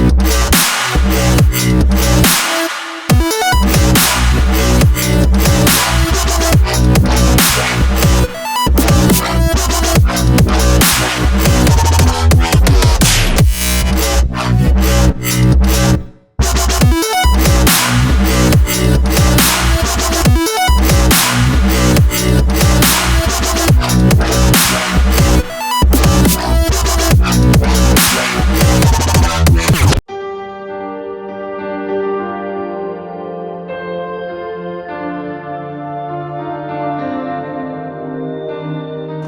Thank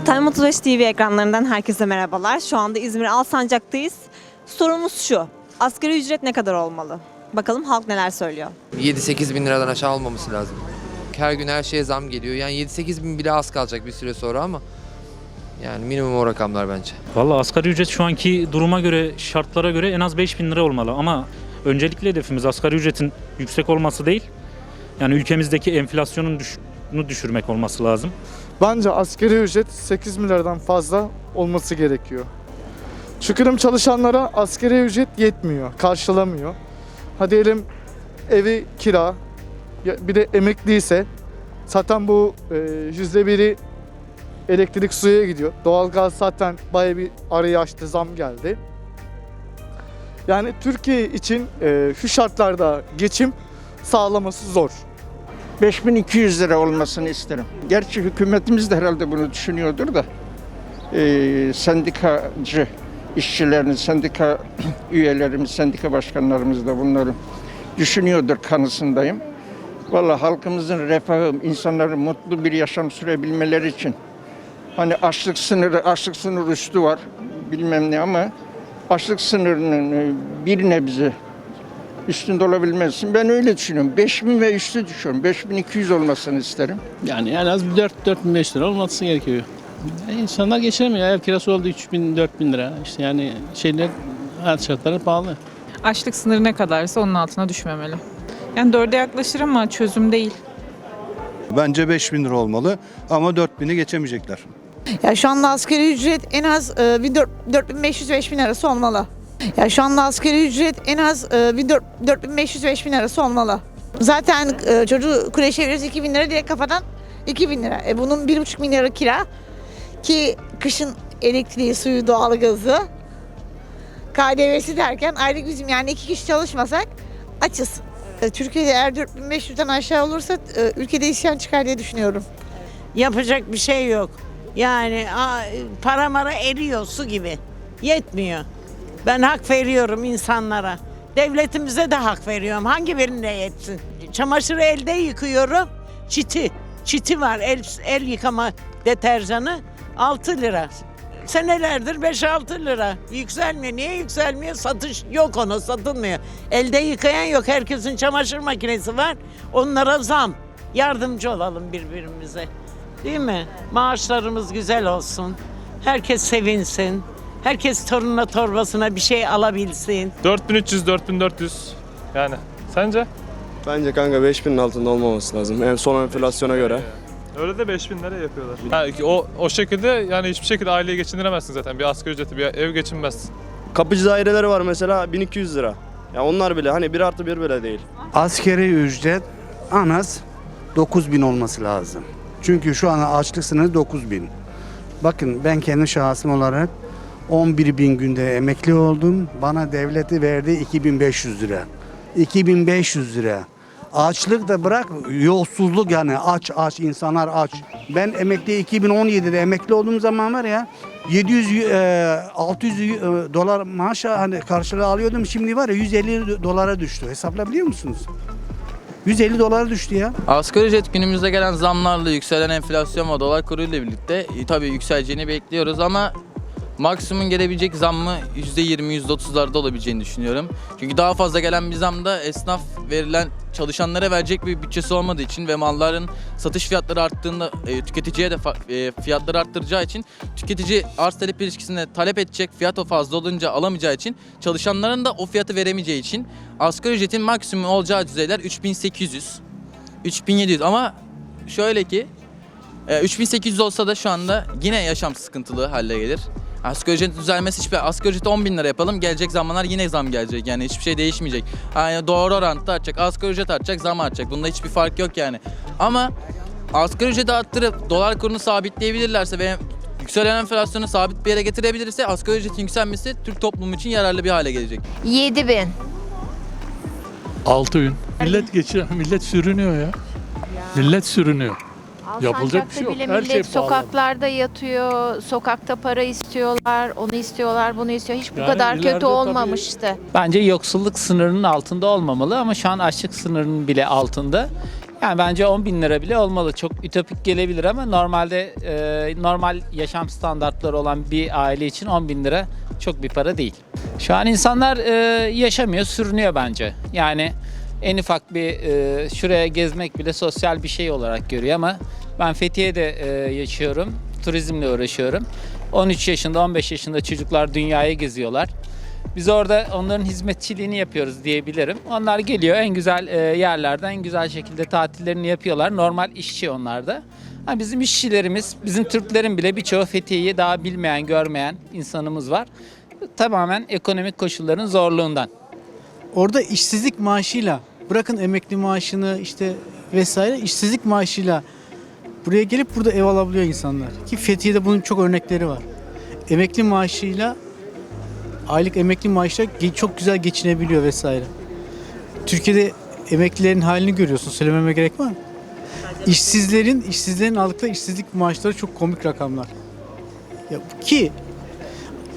Time 35 TV ekranlarından herkese merhabalar. Şu anda İzmir Alsancak'tayız. Sorumuz şu. Asgari ücret ne kadar olmalı? Bakalım halk neler söylüyor. 7-8 bin liradan aşağı olmaması lazım. Her gün her şeye zam geliyor. Yani 7-8 bin bile az kalacak bir süre sonra ama yani minimum o rakamlar bence. Valla asgari ücret şu anki duruma göre, şartlara göre en az 5000 lira olmalı. Ama öncelikli hedefimiz asgari ücretin yüksek olması değil. Yani ülkemizdeki enflasyonun düş- nu düşürmek olması lazım. Bence asgari ücret 8 milyardan fazla olması gerekiyor. Çünkü çalışanlara asgari ücret yetmiyor, karşılamıyor. Ha diyelim evi kira, bir de emekliyse zaten bu e, yüzde biri elektrik suya gidiyor. Doğalgaz zaten bayağı bir arayı açtı, zam geldi. Yani Türkiye için e, şu şartlarda geçim sağlaması zor. 5200 lira olmasını isterim. Gerçi hükümetimiz de herhalde bunu düşünüyordur da eee sendikacı işçilerin, sendika üyelerimiz, sendika başkanlarımız da bunları düşünüyordur kanısındayım. Vallahi halkımızın refahı, insanların mutlu bir yaşam sürebilmeleri için hani açlık sınırı, açlık sınırı üstü var bilmem ne ama açlık sınırının e, bir nebze üstünde olabilmesi için ben öyle düşünüyorum. 5000 ve üstü düşüyorum. 5200 olmasını isterim. Yani en az bir 4 4500 lira olması gerekiyor. E, İnsanlar geçinemiyor. Ev kirası oldu 3000 4000 lira. İşte yani şeyler hayat şartları pahalı. Açlık sınırı ne kadarsa onun altına düşmemeli. Yani dörde yaklaşır ama çözüm değil. Bence 5000 lira olmalı ama 4000'i geçemeyecekler. Ya şu anda asgari ücret en az e, bir 4500-5000 arası olmalı. Ya şu anda asgari ücret en az e, bir 4500-5000 arası olmalı. Zaten e, çocuğu kreşe veriyoruz 2000 lira direkt kafadan 2000 lira. E bunun 1,5 bin lira kira ki kışın elektriği, suyu, doğalgazı, KDV'si derken aylık bizim yani iki kişi çalışmasak açız. E, Türkiye'de eğer 4500'den aşağı olursa e, ülkede isyan çıkar diye düşünüyorum. Yapacak bir şey yok. Yani para mara eriyor su gibi. Yetmiyor. Ben hak veriyorum insanlara. Devletimize de hak veriyorum. Hangi birine yetsin? Çamaşırı elde yıkıyorum. Çiti. Çiti var. El, el yıkama deterjanı 6 lira. Senelerdir 5-6 lira. Yükselmiyor. Niye yükselmiyor? Satış yok ona satılmıyor. Elde yıkayan yok. Herkesin çamaşır makinesi var. Onlara zam. Yardımcı olalım birbirimize. Değil mi? Maaşlarımız güzel olsun. Herkes sevinsin. Herkes torununa torbasına bir şey alabilsin. 4300 4400 yani sence? Bence kanka 5000'in altında olmaması lazım. En son enflasyona göre. Öyle de 5000 lira yapıyorlar. Ha, o o şekilde yani hiçbir şekilde aileyi geçindiremezsin zaten. Bir asgari ücreti bir ev geçinmez. Kapıcı daireleri var mesela 1200 lira. Ya onlar bile hani 1 artı 1 bile değil. Askeri ücret en az 9000 olması lazım. Çünkü şu an açlık sınırı 9000. Bakın ben kendi şahsım olarak 11 bin günde emekli oldum. Bana devleti verdi 2500 lira. 2500 lira. Açlık da bırak yolsuzluk yani aç aç insanlar aç. Ben emekli 2017'de emekli olduğum zaman var ya 700 e, 600 e, dolar maaş hani karşılığı alıyordum. Şimdi var ya 150 dolara düştü. Hesaplayabiliyor musunuz? 150 dolara düştü ya. Asgari ücret günümüzde gelen zamlarla yükselen enflasyon ve dolar kuruyla birlikte e, tabii yükseleceğini bekliyoruz ama maksimum gelebilecek zammı %20 %30'larda olabileceğini düşünüyorum. Çünkü daha fazla gelen bir zamda esnaf verilen çalışanlara verecek bir bütçesi olmadığı için ve malların satış fiyatları arttığında e, tüketiciye de e, fiyatları arttıracağı için tüketici arz talep ilişkisinde talep edecek fiyat o fazla olunca alamayacağı için çalışanların da o fiyatı veremeyeceği için asgari ücretin maksimum olacağı düzeyler 3800 3700 ama şöyle ki e, 3800 olsa da şu anda yine yaşam sıkıntılı hale gelir. Asgari ücret düzelmesi hiçbir... Asgari ücreti 10 bin lira yapalım gelecek zamanlar yine zam gelecek yani hiçbir şey değişmeyecek. Yani doğru orantıda artacak. Asgari ücret artacak zam artacak. Bunda hiçbir fark yok yani. Ama asgari ücreti arttırıp dolar kurunu sabitleyebilirlerse ve yükselen enflasyonu sabit bir yere getirebilirse asgari ücretin yükselmesi Türk toplumu için yararlı bir hale gelecek. 7 bin. 6 gün. Millet geçir, millet sürünüyor ya. Millet sürünüyor. Yapılacak bir şey yok. bile Her millet şey pahalı. sokaklarda yatıyor, sokakta para istiyorlar, onu istiyorlar, bunu istiyor. Hiç bu Yani kadar ileride kötü tabii- olmamıştı. Bence yoksulluk sınırının altında olmamalı ama şu an açlık sınırının bile altında. Yani bence 10 bin lira bile olmalı. Çok ütopik gelebilir ama normalde e, normal yaşam standartları olan bir aile için 10 bin lira çok bir para değil. Şu an insanlar e, yaşamıyor, sürünüyor bence. Yani en ufak bir e, şuraya gezmek bile sosyal bir şey olarak görüyor ama ben Fethiye'de e, yaşıyorum, turizmle uğraşıyorum. 13 yaşında, 15 yaşında çocuklar dünyayı geziyorlar. Biz orada onların hizmetçiliğini yapıyoruz diyebilirim. Onlar geliyor en güzel e, yerlerden en güzel şekilde tatillerini yapıyorlar. Normal işçi onlar da. Ha, bizim işçilerimiz, bizim Türklerin bile birçoğu Fethiye'yi daha bilmeyen, görmeyen insanımız var. Tamamen ekonomik koşulların zorluğundan. Orada işsizlik maaşıyla bırakın emekli maaşını işte vesaire işsizlik maaşıyla buraya gelip burada ev alabiliyor insanlar. Ki Fethiye'de bunun çok örnekleri var. Emekli maaşıyla aylık emekli maaşla çok güzel geçinebiliyor vesaire. Türkiye'de emeklilerin halini görüyorsun. Söylememe gerek var mı? İşsizlerin, işsizlerin aldıkları işsizlik maaşları çok komik rakamlar. Ya, ki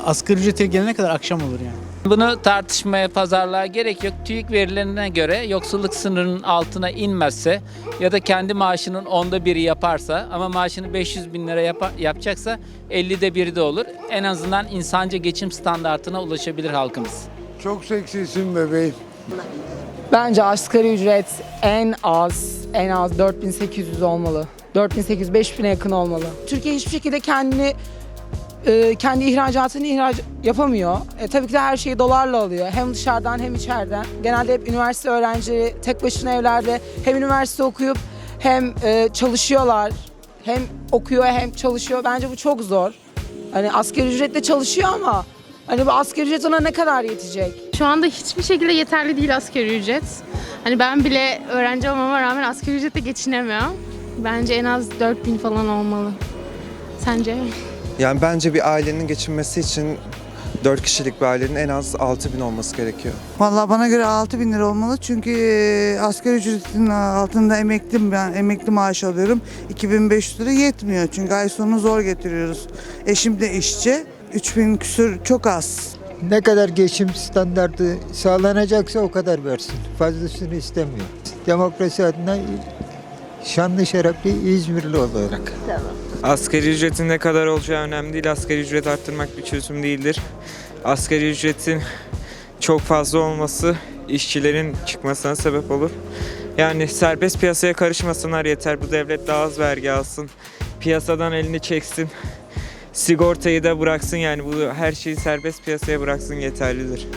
asgari ücrete gelene kadar akşam olur yani. Bunu tartışmaya, pazarlığa gerek yok. TÜİK verilerine göre yoksulluk sınırının altına inmezse ya da kendi maaşının onda biri yaparsa ama maaşını 500 bin lira yapa- yapacaksa 50'de biri de olur. En azından insanca geçim standartına ulaşabilir halkımız. Çok seksisin bebeğim. Bence asgari ücret en az en az 4800 olmalı. 4800 5000'e yakın olmalı. Türkiye hiçbir şekilde kendini e, kendi ihracatını ihraç yapamıyor. E, tabii ki de her şeyi dolarla alıyor. Hem dışarıdan hem içeriden. Genelde hep üniversite öğrencileri tek başına evlerde hem üniversite okuyup hem e, çalışıyorlar. Hem okuyor hem çalışıyor. Bence bu çok zor. Hani asgari ücretle çalışıyor ama hani bu asgari ücret ona ne kadar yetecek? Şu anda hiçbir şekilde yeterli değil asgari ücret. Hani ben bile öğrenci olmama rağmen asgari ücretle geçinemiyorum. Bence en az 4000 falan olmalı. Sence? Yani bence bir ailenin geçinmesi için 4 kişilik bir ailenin en az 6 bin olması gerekiyor. Vallahi bana göre 6 bin lira olmalı çünkü e, asgari ücretin altında emekli ben emekli maaş alıyorum. 2500 lira yetmiyor çünkü ay sonu zor getiriyoruz. Eşim de işçi. 3000 küsür çok az. Ne kadar geçim standartı sağlanacaksa o kadar versin. Fazlasını istemiyor. Demokrasi adına şanlı şerefli İzmirli olarak. Asgari ücretin ne kadar olacağı önemli değil. Asgari ücret arttırmak bir çözüm değildir. Asgari ücretin çok fazla olması işçilerin çıkmasına sebep olur. Yani serbest piyasaya karışmasınlar yeter. Bu devlet daha az vergi alsın. Piyasadan elini çeksin. Sigortayı da bıraksın yani bu her şeyi serbest piyasaya bıraksın yeterlidir.